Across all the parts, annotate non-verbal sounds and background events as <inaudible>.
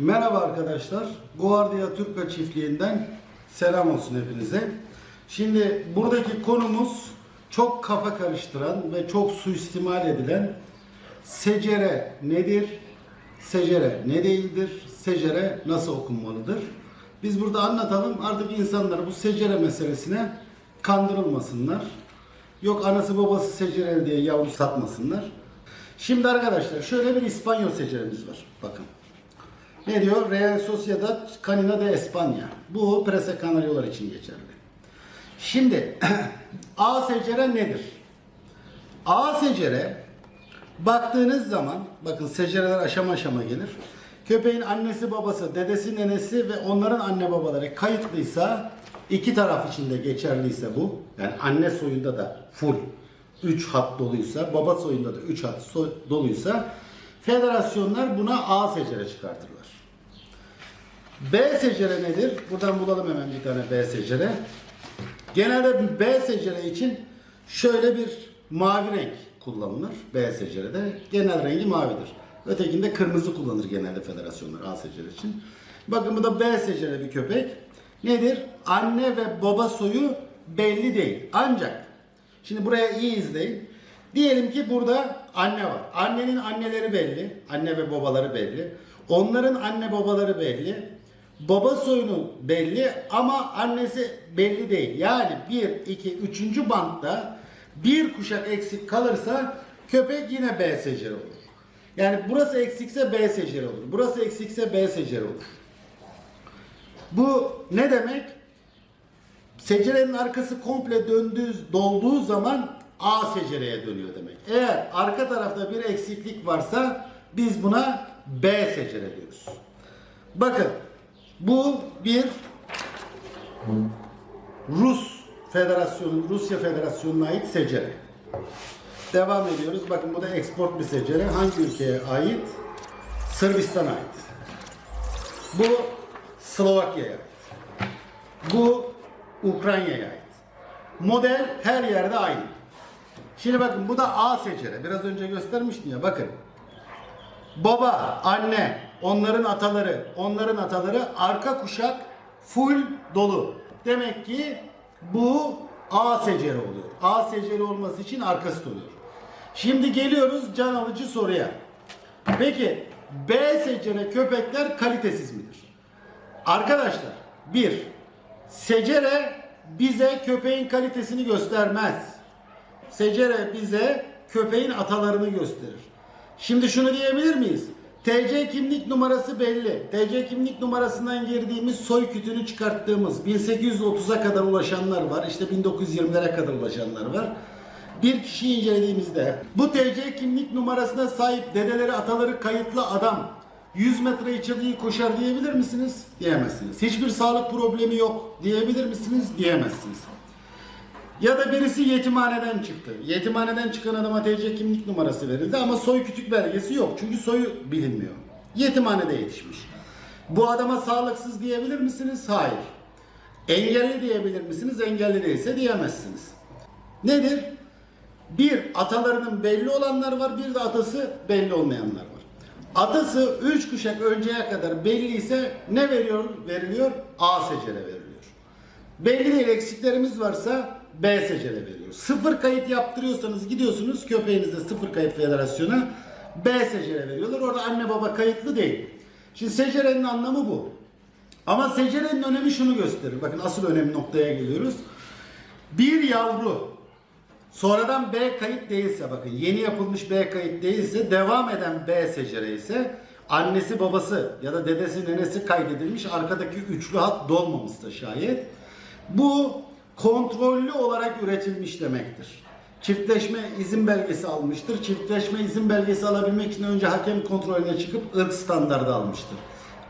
Merhaba arkadaşlar. Guardia Türka çiftliğinden selam olsun hepinize. Şimdi buradaki konumuz çok kafa karıştıran ve çok suistimal edilen secere nedir? Secere ne değildir? Secere nasıl okunmalıdır? Biz burada anlatalım. Artık insanlar bu secere meselesine kandırılmasınlar. Yok anası babası secereli diye yavru satmasınlar. Şimdi arkadaşlar şöyle bir İspanyol seceremiz var. Bakın. Ne diyor? Real Sociedad Canina de España. Bu Prese Kanaryolar için geçerli. Şimdi <clears throat> A secere nedir? A secere baktığınız zaman bakın secereler aşama aşama gelir. Köpeğin annesi babası, dedesi nenesi ve onların anne babaları kayıtlıysa iki taraf için de geçerliyse bu. Yani anne soyunda da full 3 hat doluysa, baba soyunda da 3 hat doluysa federasyonlar buna A secere çıkartırlar. B secere nedir? Buradan bulalım hemen bir tane B secere. Genelde B secere için şöyle bir mavi renk kullanılır B secerede. Genel rengi mavidir. Ötekinde kırmızı kullanır genelde federasyonlar A secere için. Bakın bu da B secere bir köpek. Nedir? Anne ve baba soyu belli değil. Ancak şimdi buraya iyi izleyin. Diyelim ki burada anne var. Annenin anneleri belli. Anne ve babaları belli. Onların anne babaları belli. Baba soyunu belli ama annesi belli değil. Yani 1, 2, 3. bantta bir kuşak eksik kalırsa köpek yine B seceri olur. Yani burası eksikse B seceri olur. Burası eksikse B seceri olur. Bu ne demek? Secerenin arkası komple döndüğü, dolduğu zaman A secereye dönüyor demek. Eğer arka tarafta bir eksiklik varsa biz buna B secere diyoruz. Bakın bu bir Rus Federasyonu, Rusya Federasyonu'na ait secere. Devam ediyoruz. Bakın bu da export bir secere. Hangi ülkeye ait? Sırbistan'a ait. Bu Slovakya'ya ait. Bu Ukrayna'ya ait. Model her yerde aynı. Şimdi bakın bu da A secere. Biraz önce göstermiştim ya bakın. Baba, anne, onların ataları, onların ataları arka kuşak full dolu. Demek ki bu A seceri oluyor. A seceri olması için arkası doluyor. Şimdi geliyoruz can alıcı soruya. Peki B secere köpekler kalitesiz midir? Arkadaşlar bir secere bize köpeğin kalitesini göstermez. Secere bize köpeğin atalarını gösterir. Şimdi şunu diyebilir miyiz? TC kimlik numarası belli. TC kimlik numarasından girdiğimiz soy kütünü çıkarttığımız 1830'a kadar ulaşanlar var. İşte 1920'lere kadar ulaşanlar var. Bir kişiyi incelediğimizde bu TC kimlik numarasına sahip dedeleri ataları kayıtlı adam 100 metre içeriği koşar diyebilir misiniz? Diyemezsiniz. Hiçbir sağlık problemi yok diyebilir misiniz? Diyemezsiniz. Ya da birisi yetimhaneden çıktı. Yetimhaneden çıkan adama TC kimlik numarası verildi ama soy kütük belgesi yok. Çünkü soyu bilinmiyor. Yetimhanede yetişmiş. Bu adama sağlıksız diyebilir misiniz? Hayır. Engelli diyebilir misiniz? Engelli değilse diyemezsiniz. Nedir? Bir, atalarının belli olanlar var, bir de atası belli olmayanlar var. Atası 3 kuşak önceye kadar belli ise ne veriyor? Veriliyor? A secere veriliyor. Belli değil eksiklerimiz varsa B secere veriyor. Sıfır kayıt yaptırıyorsanız gidiyorsunuz köpeğinizde sıfır kayıt federasyona B secere veriyorlar. Orada anne baba kayıtlı değil. Şimdi secerenin anlamı bu. Ama secerenin önemi şunu gösterir. Bakın asıl önemli noktaya geliyoruz. Bir yavru sonradan B kayıt değilse bakın yeni yapılmış B kayıt değilse devam eden B secere ise annesi babası ya da dedesi nenesi kaydedilmiş arkadaki üçlü hat dolmamışsa şayet bu kontrollü olarak üretilmiş demektir. Çiftleşme izin belgesi almıştır. Çiftleşme izin belgesi alabilmek için önce hakem kontrolüne çıkıp ırk standardı almıştır.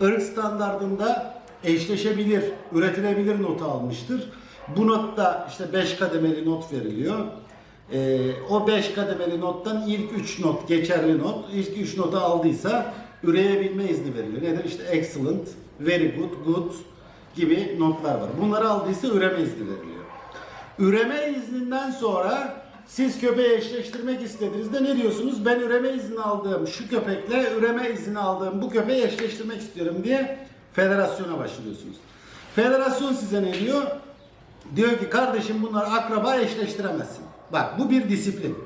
Irk standardında eşleşebilir, üretilebilir notu almıştır. Bu notta işte 5 kademeli not veriliyor. Ee, o 5 kademeli nottan ilk 3 not geçerli not. İlk 3 notu aldıysa üreyebilme izni veriliyor. Nedir? İşte excellent, very good, good gibi notlar var. Bunları aldıysa üreme izni veriliyor. Üreme izninden sonra siz köpeği eşleştirmek istediğinizde ne diyorsunuz? Ben üreme izni aldığım şu köpekle üreme izni aldığım bu köpeği eşleştirmek istiyorum diye federasyona başvuruyorsunuz. Federasyon size ne diyor? Diyor ki kardeşim bunlar akraba eşleştiremezsin. Bak bu bir disiplin.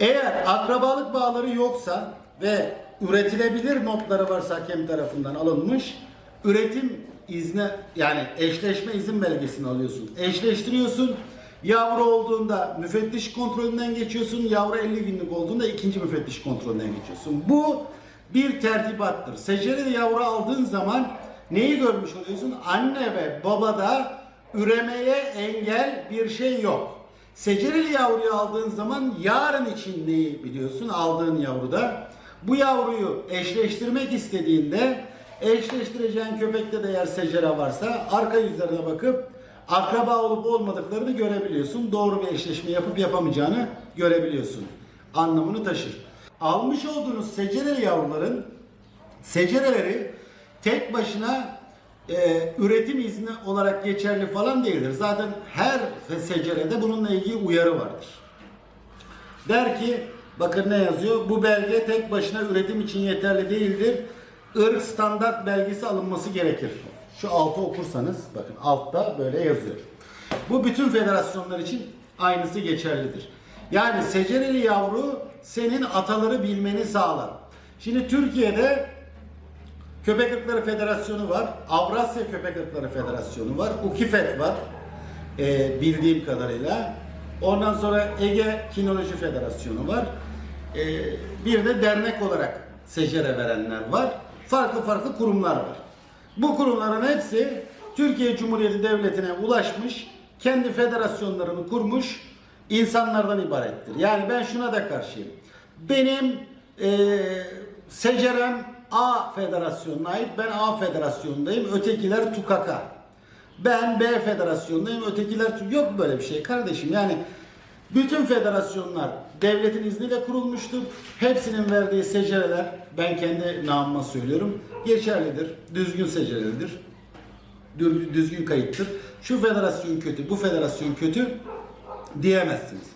Eğer akrabalık bağları yoksa ve üretilebilir notları varsa hakem tarafından alınmış, üretim izni yani eşleşme izin belgesini alıyorsun. Eşleştiriyorsun. Yavru olduğunda müfettiş kontrolünden geçiyorsun. Yavru 50 günlük olduğunda ikinci müfettiş kontrolünden geçiyorsun. Bu bir tertibattır. Secereli yavru aldığın zaman neyi görmüş oluyorsun? Anne ve babada üremeye engel bir şey yok. Secereli yavruyu aldığın zaman yarın için neyi biliyorsun aldığın yavruda? Bu yavruyu eşleştirmek istediğinde eşleştireceğin köpekte de eğer secere varsa arka yüzlerine bakıp akraba olup olmadıklarını görebiliyorsun. Doğru bir eşleşme yapıp yapamayacağını görebiliyorsun. Anlamını taşır. Almış olduğunuz secereli yavruların secereleri tek başına e, üretim izni olarak geçerli falan değildir. Zaten her secerede bununla ilgili uyarı vardır. Der ki bakın ne yazıyor? Bu belge tek başına üretim için yeterli değildir. Irk standart belgesi alınması gerekir. Şu altı okursanız bakın altta böyle yazıyor. Bu bütün federasyonlar için aynısı geçerlidir. Yani secereli yavru senin ataları bilmeni sağlar. Şimdi Türkiye'de Köpek Irkları Federasyonu var. Avrasya Köpek Irkları Federasyonu var. UKİFET var. Ee, bildiğim kadarıyla. Ondan sonra Ege Kinoloji Federasyonu var. Ee, bir de dernek olarak secere verenler var. Farklı farklı kurumlar var. Bu kurumların hepsi Türkiye Cumhuriyeti Devleti'ne ulaşmış, kendi federasyonlarını kurmuş insanlardan ibarettir. Yani ben şuna da karşıyım. Benim eee secerem A federasyonuna ait, ben A federasyonundayım, ötekiler tukaka. Ben B federasyonundayım, ötekiler yok böyle bir şey kardeşim. Yani bütün federasyonlar devletin izniyle kurulmuştur. Hepsinin verdiği secereler, ben kendi namıma söylüyorum, geçerlidir, düzgün secerelidir dür- düzgün kayıttır. Şu federasyon kötü, bu federasyon kötü diyemezsiniz.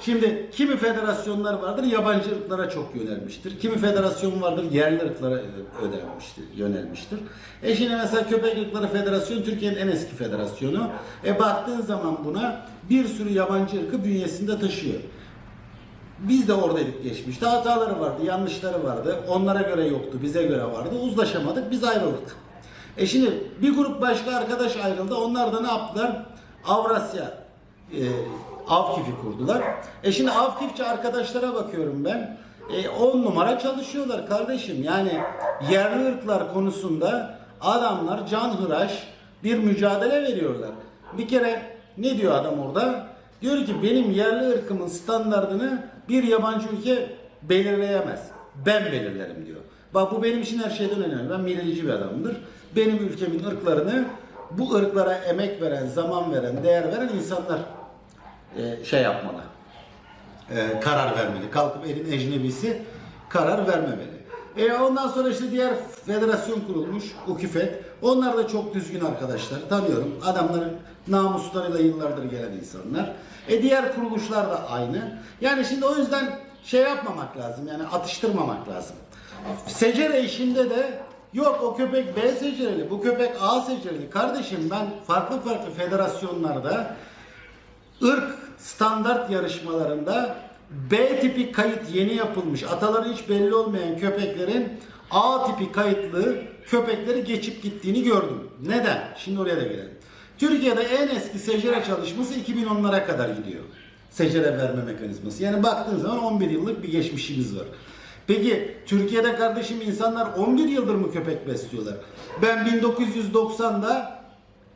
Şimdi kimi federasyonlar vardır yabancı ırklara çok yönelmiştir. Kimi federasyon vardır yerli ırklara ödenmiştir, yönelmiştir. E şimdi mesela Köpek Irkları Federasyonu Türkiye'nin en eski federasyonu. E baktığın zaman buna bir sürü yabancı ırkı bünyesinde taşıyor. Biz de oradaydık geçmişte. Hataları vardı, yanlışları vardı. Onlara göre yoktu, bize göre vardı. Uzlaşamadık, biz ayrıldık. E şimdi bir grup başka arkadaş ayrıldı. Onlar da ne yaptılar? Avrasya e, Avkif'i kurdular. E şimdi Avkifçi arkadaşlara bakıyorum ben. E, on numara çalışıyorlar kardeşim. Yani yerli ırklar konusunda adamlar canhıraş bir mücadele veriyorlar. Bir kere ne diyor adam orada? Diyor ki benim yerli ırkımın standartını bir yabancı ülke belirleyemez. Ben belirlerim diyor. Bak bu benim için her şeyden önemli. Ben milliyetçi bir adamımdır. Benim ülkemin ırklarını bu ırklara emek veren, zaman veren, değer veren insanlar e, şey yapmalı. E, karar vermeli. Kalkıp elin ecnebisi karar vermemeli. E ondan sonra işte diğer federasyon kurulmuş, UKİFET. Onlar da çok düzgün arkadaşlar. Tanıyorum. Adamların namuslarıyla yıllardır gelen insanlar. E diğer kuruluşlar da aynı. Yani şimdi o yüzden şey yapmamak lazım. Yani atıştırmamak lazım. Secere işinde de yok o köpek B secereli, bu köpek A secereli. Kardeşim ben farklı farklı federasyonlarda ırk standart yarışmalarında B tipi kayıt yeni yapılmış, ataları hiç belli olmayan köpeklerin A tipi kayıtlı köpekleri geçip gittiğini gördüm. Neden? Şimdi oraya da gelelim. Türkiye'de en eski secere çalışması 2010'lara kadar gidiyor. Secere verme mekanizması. Yani baktığın zaman 11 yıllık bir geçmişimiz var. Peki Türkiye'de kardeşim insanlar 11 yıldır mı köpek besliyorlar? Ben 1990'da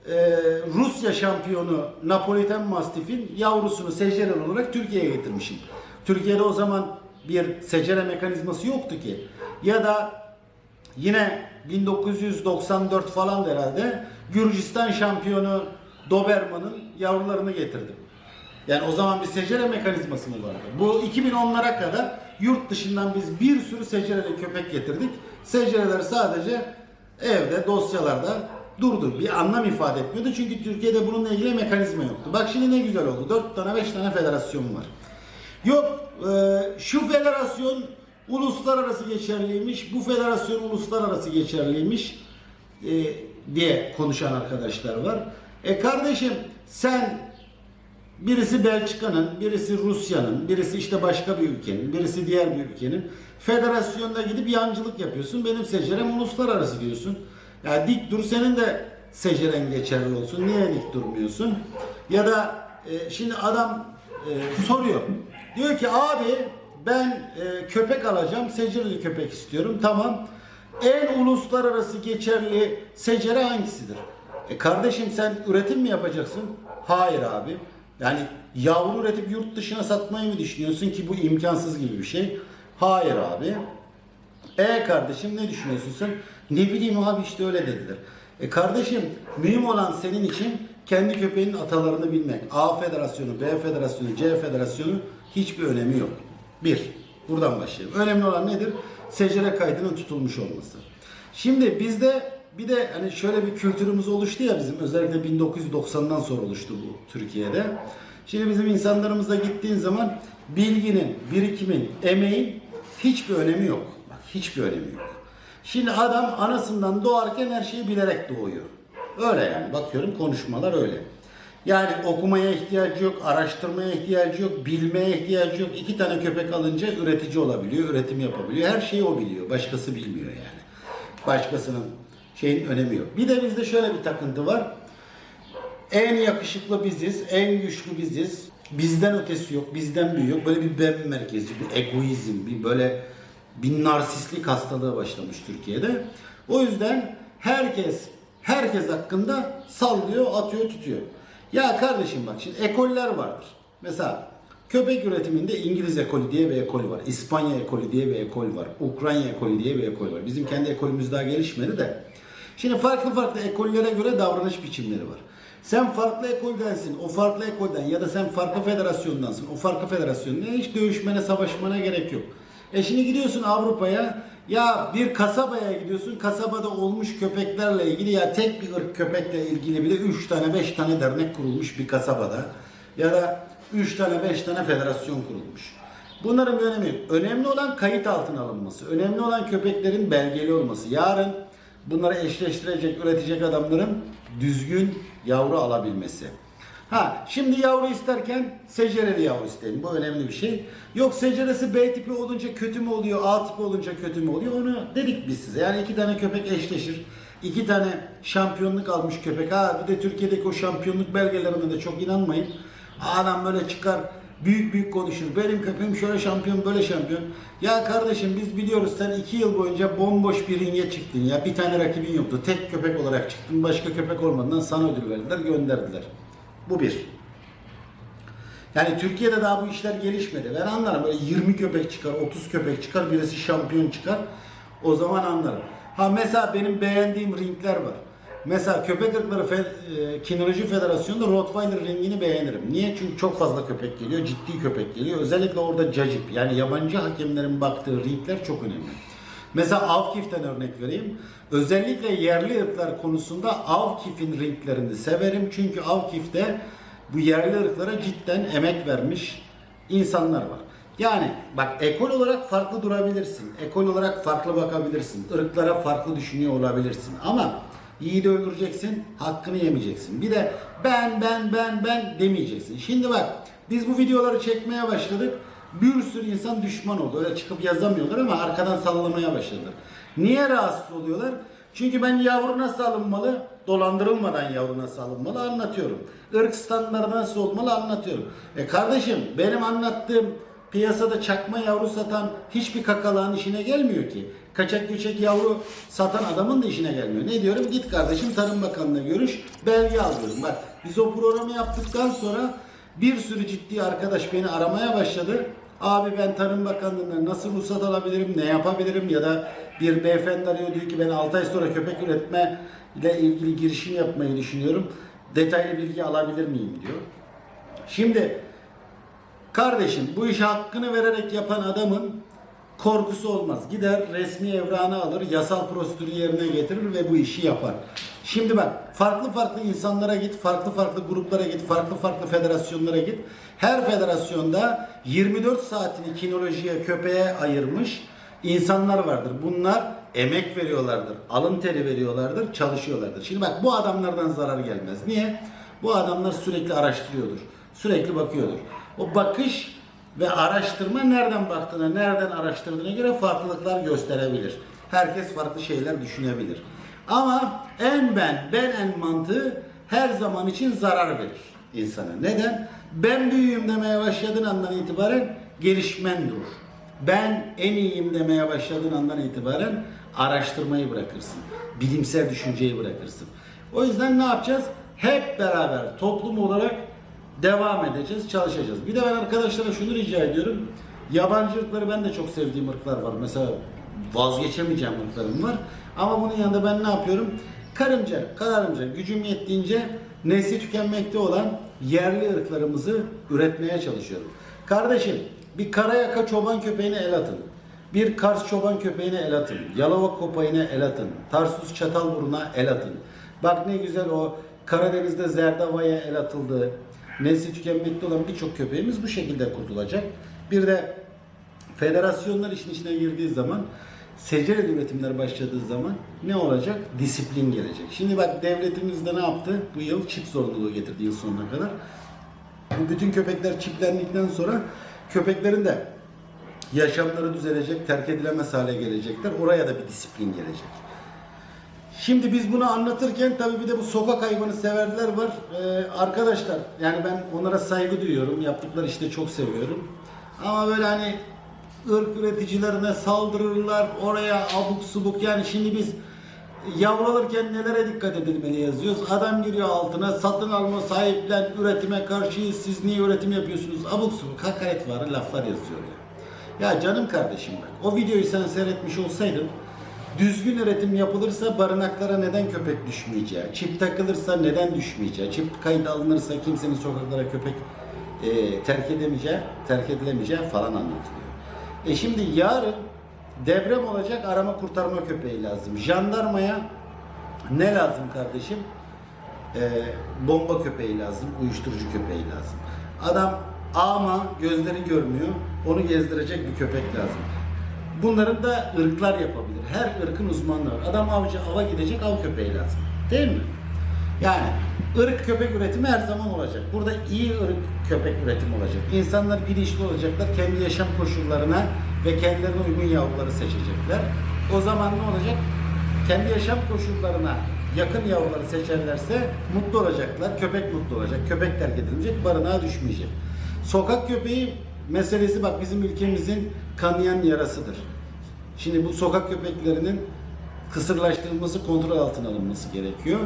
ee, Rusya şampiyonu Napoliten Mastif'in yavrusunu secerel olarak Türkiye'ye getirmişim. Türkiye'de o zaman bir secere mekanizması yoktu ki. Ya da yine 1994 falan herhalde Gürcistan şampiyonu Doberman'ın yavrularını getirdim. Yani o zaman bir secere mekanizması mı vardı? Bu 2010'lara kadar yurt dışından biz bir sürü secereli köpek getirdik. Secereler sadece evde dosyalarda durdu. Bir anlam ifade etmiyordu. Çünkü Türkiye'de bununla ilgili mekanizma yoktu. Bak şimdi ne güzel oldu. 4 tane 5 tane federasyon var. Yok e, şu federasyon uluslararası geçerliymiş, bu federasyon uluslararası geçerliymiş e, diye konuşan arkadaşlar var. E kardeşim sen birisi Belçika'nın, birisi Rusya'nın, birisi işte başka bir ülkenin, birisi diğer bir ülkenin federasyonda gidip yancılık yapıyorsun. Benim secerem uluslararası diyorsun. Ya dik dur senin de seceren geçerli olsun. Niye dik durmuyorsun? Ya da e, şimdi adam e, soruyor. Diyor ki abi ben e, köpek alacağım. Secereli köpek istiyorum. Tamam. En uluslararası geçerli secere hangisidir? E kardeşim sen üretim mi yapacaksın? Hayır abi. Yani yavru üretip yurt dışına satmayı mı düşünüyorsun ki bu imkansız gibi bir şey? Hayır abi. E kardeşim ne düşünüyorsun sen? Ne bileyim abi işte öyle dediler. E kardeşim mühim olan senin için kendi köpeğinin atalarını bilmek. A federasyonu, B federasyonu, C federasyonu hiçbir önemi yok. Bir. Buradan başlayalım. Önemli olan nedir? Secere kaydının tutulmuş olması. Şimdi bizde bir de hani şöyle bir kültürümüz oluştu ya bizim özellikle 1990'dan sonra oluştu bu Türkiye'de. Şimdi bizim insanlarımıza gittiğin zaman bilginin, birikimin, emeğin hiçbir önemi yok. Bak hiçbir önemi yok. Şimdi adam anasından doğarken her şeyi bilerek doğuyor. Öyle yani bakıyorum konuşmalar öyle. Yani okumaya ihtiyacı yok, araştırmaya ihtiyacı yok, bilmeye ihtiyacı yok. İki tane köpek alınca üretici olabiliyor, üretim yapabiliyor. Her şeyi o biliyor, başkası bilmiyor yani. Başkasının şeyin önemi yok. Bir de bizde şöyle bir takıntı var. En yakışıklı biziz, en güçlü biziz. Bizden ötesi yok, bizden büyüğü yok. Böyle bir ben merkezci, bir egoizm, bir böyle bir narsistlik hastalığı başlamış Türkiye'de. O yüzden herkes herkes hakkında sallıyor, atıyor, tutuyor. Ya kardeşim bak şimdi ekoller vardır. Mesela köpek üretiminde İngiliz ekolü diye bir ekol var. İspanya ekolü diye bir ekol var. Ukrayna ekolü diye bir ekol var. Bizim kendi ekolümüz daha gelişmedi de. Şimdi farklı farklı ekollere göre davranış biçimleri var. Sen farklı ekoldensin, o farklı ekolden ya da sen farklı federasyondansın, o farklı federasyondan hiç dövüşmene, savaşmana gerek yok. E şimdi gidiyorsun Avrupa'ya, ya bir kasabaya gidiyorsun, kasabada olmuş köpeklerle ilgili ya tek bir ırk köpekle ilgili bile 3 tane 5 tane dernek kurulmuş bir kasabada ya da 3 tane 5 tane federasyon kurulmuş. Bunların önemi yok. Önemli olan kayıt altına alınması. Önemli olan köpeklerin belgeli olması. Yarın bunları eşleştirecek, üretecek adamların düzgün yavru alabilmesi. Ha şimdi yavru isterken secereli yavru isteyin. Bu önemli bir şey. Yok seceresi B tipi olunca kötü mü oluyor, A tipi olunca kötü mü oluyor onu dedik biz size. Yani iki tane köpek eşleşir. iki tane şampiyonluk almış köpek. Ha bir de Türkiye'deki o şampiyonluk belgelerine de çok inanmayın. Adam böyle çıkar büyük büyük konuşur. Benim köpeğim şöyle şampiyon böyle şampiyon. Ya kardeşim biz biliyoruz sen iki yıl boyunca bomboş bir ringe çıktın ya. Bir tane rakibin yoktu. Tek köpek olarak çıktın. Başka köpek olmadığından sana ödül verdiler gönderdiler. Bu bir. Yani Türkiye'de daha bu işler gelişmedi. Ben anlarım böyle 20 köpek çıkar, 30 köpek çıkar, birisi şampiyon çıkar. O zaman anlarım. Ha mesela benim beğendiğim ringler var. Mesela köpek ırkları fe, e, kinoloji federasyonunda Rottweiler ringini beğenirim. Niye? Çünkü çok fazla köpek geliyor, ciddi köpek geliyor. Özellikle orada cacip yani yabancı hakemlerin baktığı ringler çok önemli. Mesela Avkif'ten örnek vereyim. Özellikle yerli ırklar konusunda Avkif'in ringlerini severim. Çünkü Avkif'te bu yerli ırklara cidden emek vermiş insanlar var. Yani bak ekol olarak farklı durabilirsin. Ekol olarak farklı bakabilirsin. Irklara farklı düşünüyor olabilirsin. Ama iyi de öldüreceksin, hakkını yemeyeceksin. Bir de ben ben ben ben demeyeceksin. Şimdi bak biz bu videoları çekmeye başladık. Bir sürü insan düşman oldu. Öyle çıkıp yazamıyorlar ama arkadan sallamaya başladılar. Niye rahatsız oluyorlar? Çünkü ben yavru nasıl alınmalı, dolandırılmadan yavru nasıl alınmalı anlatıyorum. Irk standartı nasıl olmalı anlatıyorum. E kardeşim benim anlattığım piyasada çakma yavru satan hiçbir kakalağın işine gelmiyor ki. Kaçak göçek yavru satan adamın da işine gelmiyor. Ne diyorum? Git kardeşim Tarım Bakanı'na görüş, belge al diyorum. Bak biz o programı yaptıktan sonra bir sürü ciddi arkadaş beni aramaya başladı. Abi ben Tarım Bakanlığı'ndan nasıl ruhsat alabilirim, ne yapabilirim ya da bir beyefendi arıyor diyor ki ben 6 ay sonra köpek üretme ile ilgili girişim yapmayı düşünüyorum. Detaylı bilgi alabilir miyim diyor. Şimdi kardeşim bu işi hakkını vererek yapan adamın korkusu olmaz. Gider resmi evrağını alır, yasal prosedürü yerine getirir ve bu işi yapar. Şimdi bak farklı farklı insanlara git, farklı farklı gruplara git, farklı farklı federasyonlara git. Her federasyonda 24 saatini kinolojiye, köpeğe ayırmış insanlar vardır. Bunlar emek veriyorlardır, alın teri veriyorlardır, çalışıyorlardır. Şimdi bak bu adamlardan zarar gelmez. Niye? Bu adamlar sürekli araştırıyordur. Sürekli bakıyordur. O bakış ve araştırma nereden baktığına, nereden araştırdığına göre farklılıklar gösterebilir. Herkes farklı şeyler düşünebilir. Ama en ben, ben en mantığı her zaman için zarar verir insana. Neden? Ben büyüğüm demeye başladığın andan itibaren gelişmen durur. Ben en iyiyim demeye başladığın andan itibaren araştırmayı bırakırsın. Bilimsel düşünceyi bırakırsın. O yüzden ne yapacağız? Hep beraber toplum olarak devam edeceğiz, çalışacağız. Bir de ben arkadaşlara şunu rica ediyorum. Yabancı ırkları ben de çok sevdiğim ırklar var. Mesela vazgeçemeyeceğim ırklarım var. Ama bunun yanında ben ne yapıyorum? Karınca, kararınca, gücüm yettiğince nesli tükenmekte olan yerli ırklarımızı üretmeye çalışıyorum. Kardeşim bir karayaka çoban köpeğine el atın. Bir Kars çoban köpeğine el atın. Yalova kopayına el atın. Tarsus çatalburuna el atın. Bak ne güzel o Karadeniz'de zerdavaya el atıldı. Nesli tükenmekte olan birçok köpeğimiz bu şekilde kurtulacak. Bir de federasyonlar işin içine girdiği zaman secere üretimler başladığı zaman ne olacak? Disiplin gelecek. Şimdi bak devletimiz de ne yaptı? Bu yıl çip zorunluluğu getirdi yıl sonuna kadar. Bu bütün köpekler çiplendikten sonra köpeklerin de yaşamları düzelecek, terk edilemez hale gelecekler. Oraya da bir disiplin gelecek. Şimdi biz bunu anlatırken tabii bir de bu sokak hayvanı severler var. Ee, arkadaşlar yani ben onlara saygı duyuyorum. Yaptıkları işte çok seviyorum. Ama böyle hani ırk üreticilerine saldırırlar. Oraya abuk subuk yani şimdi biz yavrularken nelere dikkat edilmeli yazıyoruz. Adam giriyor altına satın alma sahiplen üretime karşıyız. Siz niye üretim yapıyorsunuz? Abuk subuk hakaret var laflar yazıyor ya. Ya canım kardeşim bak o videoyu sen seyretmiş olsaydın Düzgün üretim yapılırsa barınaklara neden köpek düşmeyeceği, çip takılırsa neden düşmeyeceği, çip kayıt alınırsa kimsenin sokaklara köpek e, terk edemeyeceği, terk edilemeyeceği falan anlatılıyor. E şimdi yarın deprem olacak arama kurtarma köpeği lazım. Jandarmaya ne lazım kardeşim? E, bomba köpeği lazım, uyuşturucu köpeği lazım. Adam ama gözleri görmüyor, onu gezdirecek bir köpek lazım. Bunların da ırklar yapabilir. Her ırkın uzmanları var. Adam avcı ava gidecek av köpeği lazım. Değil mi? Yani ırk köpek üretimi her zaman olacak. Burada iyi ırk köpek üretimi olacak. İnsanlar bilinçli olacaklar. Kendi yaşam koşullarına ve kendilerine uygun yavruları seçecekler. O zaman ne olacak? Kendi yaşam koşullarına yakın yavruları seçerlerse mutlu olacaklar. Köpek mutlu olacak. Köpek terk edilecek. Barınağa düşmeyecek. Sokak köpeği meselesi bak bizim ülkemizin kanayan yarasıdır. Şimdi bu sokak köpeklerinin kısırlaştırılması, kontrol altına alınması gerekiyor.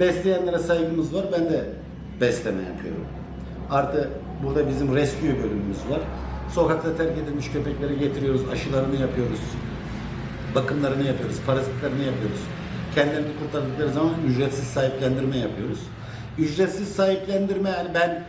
Besleyenlere saygımız var. Ben de besleme yapıyorum. Artı burada bizim rescue bölümümüz var. Sokakta terk edilmiş köpekleri getiriyoruz, aşılarını yapıyoruz. Bakımlarını yapıyoruz, parazitlerini yapıyoruz. Kendilerini kurtardıkları zaman ücretsiz sahiplendirme yapıyoruz. Ücretsiz sahiplendirme yani ben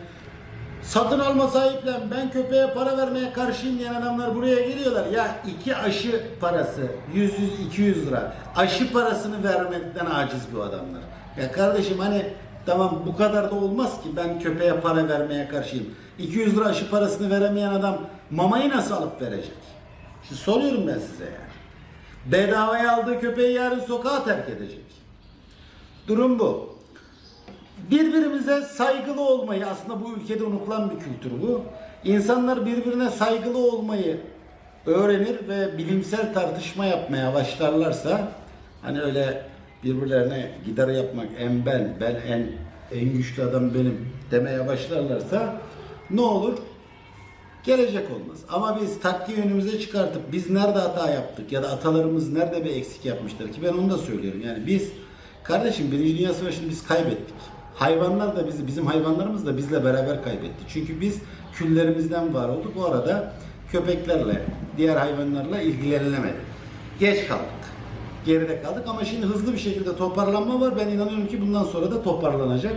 Satın alma sahiplen ben köpeğe para vermeye karşıyım diyen adamlar buraya geliyorlar. Ya iki aşı parası 100 100 200 lira. Aşı parasını vermekten aciz bu adamlar. Ya kardeşim hani tamam bu kadar da olmaz ki ben köpeğe para vermeye karşıyım. 200 lira aşı parasını veremeyen adam mamayı nasıl alıp verecek? Şimdi soruyorum ben size yani. Bedavaya aldığı köpeği yarın sokağa terk edecek. Durum bu. Birbirimize saygılı olmayı aslında bu ülkede unutulan bir kültür bu. İnsanlar birbirine saygılı olmayı öğrenir ve bilimsel tartışma yapmaya başlarlarsa hani öyle birbirlerine gider yapmak en ben, ben en en güçlü adam benim demeye başlarlarsa ne olur? Gelecek olmaz. Ama biz taktiği önümüze çıkartıp biz nerede hata yaptık ya da atalarımız nerede bir eksik yapmıştır ki ben onu da söylüyorum. Yani biz kardeşim Birinci Dünya Savaşı'nı biz kaybettik. Hayvanlar da bizi, bizim hayvanlarımız da bizle beraber kaybetti. Çünkü biz küllerimizden var olduk. O arada köpeklerle, diğer hayvanlarla ilgilenilemedi. Geç kaldık. Geride kaldık ama şimdi hızlı bir şekilde toparlanma var. Ben inanıyorum ki bundan sonra da toparlanacak.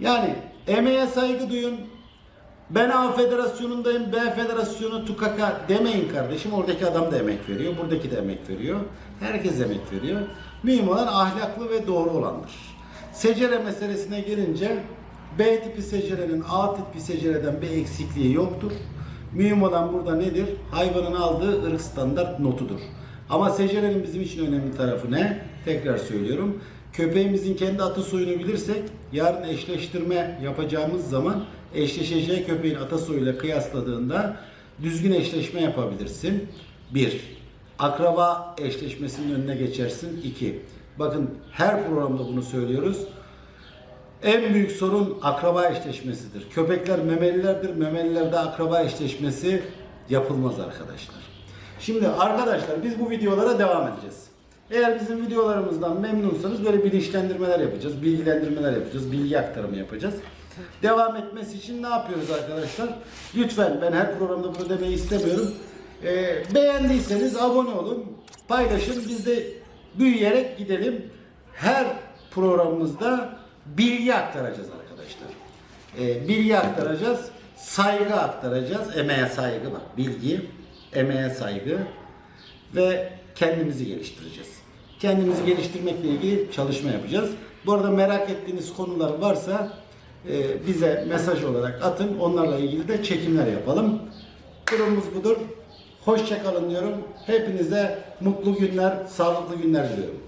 Yani emeğe saygı duyun. Ben A federasyonundayım, B federasyonu tukaka demeyin kardeşim. Oradaki adam da emek veriyor, buradaki de emek veriyor. Herkes emek veriyor. Mühim olan ahlaklı ve doğru olandır. Secere meselesine gelince B tipi secerenin A tipi secereden bir eksikliği yoktur. Mühim olan burada nedir? Hayvanın aldığı ırk standart notudur. Ama secerenin bizim için önemli tarafı ne? Tekrar söylüyorum. Köpeğimizin kendi atı soyunu bilirsek yarın eşleştirme yapacağımız zaman eşleşeceği köpeğin ata soyuyla kıyasladığında düzgün eşleşme yapabilirsin. Bir. Akraba eşleşmesinin önüne geçersin. İki. Bakın her programda bunu söylüyoruz. En büyük sorun akraba eşleşmesidir. Köpekler memelilerdir. Memelilerde akraba eşleşmesi yapılmaz arkadaşlar. Şimdi arkadaşlar biz bu videolara devam edeceğiz. Eğer bizim videolarımızdan memnunsanız böyle bilinçlendirmeler yapacağız, bilgilendirmeler yapacağız, bilgi aktarımı yapacağız. Devam etmesi için ne yapıyoruz arkadaşlar? Lütfen ben her programda bunu demeyi istemiyorum. Ee, beğendiyseniz abone olun, paylaşın. Biz de büyüyerek gidelim. Her programımızda bilgi aktaracağız arkadaşlar. Ee, bilgi aktaracağız, saygı aktaracağız. Emeğe saygı bak, bilgi, emeğe saygı ve kendimizi geliştireceğiz. Kendimizi geliştirmekle ilgili çalışma yapacağız. Bu arada merak ettiğiniz konular varsa e, bize mesaj olarak atın. Onlarla ilgili de çekimler yapalım. Durumumuz budur. Hoşçakalın diyorum. Hepinize mutlu günler, sağlıklı günler diliyorum.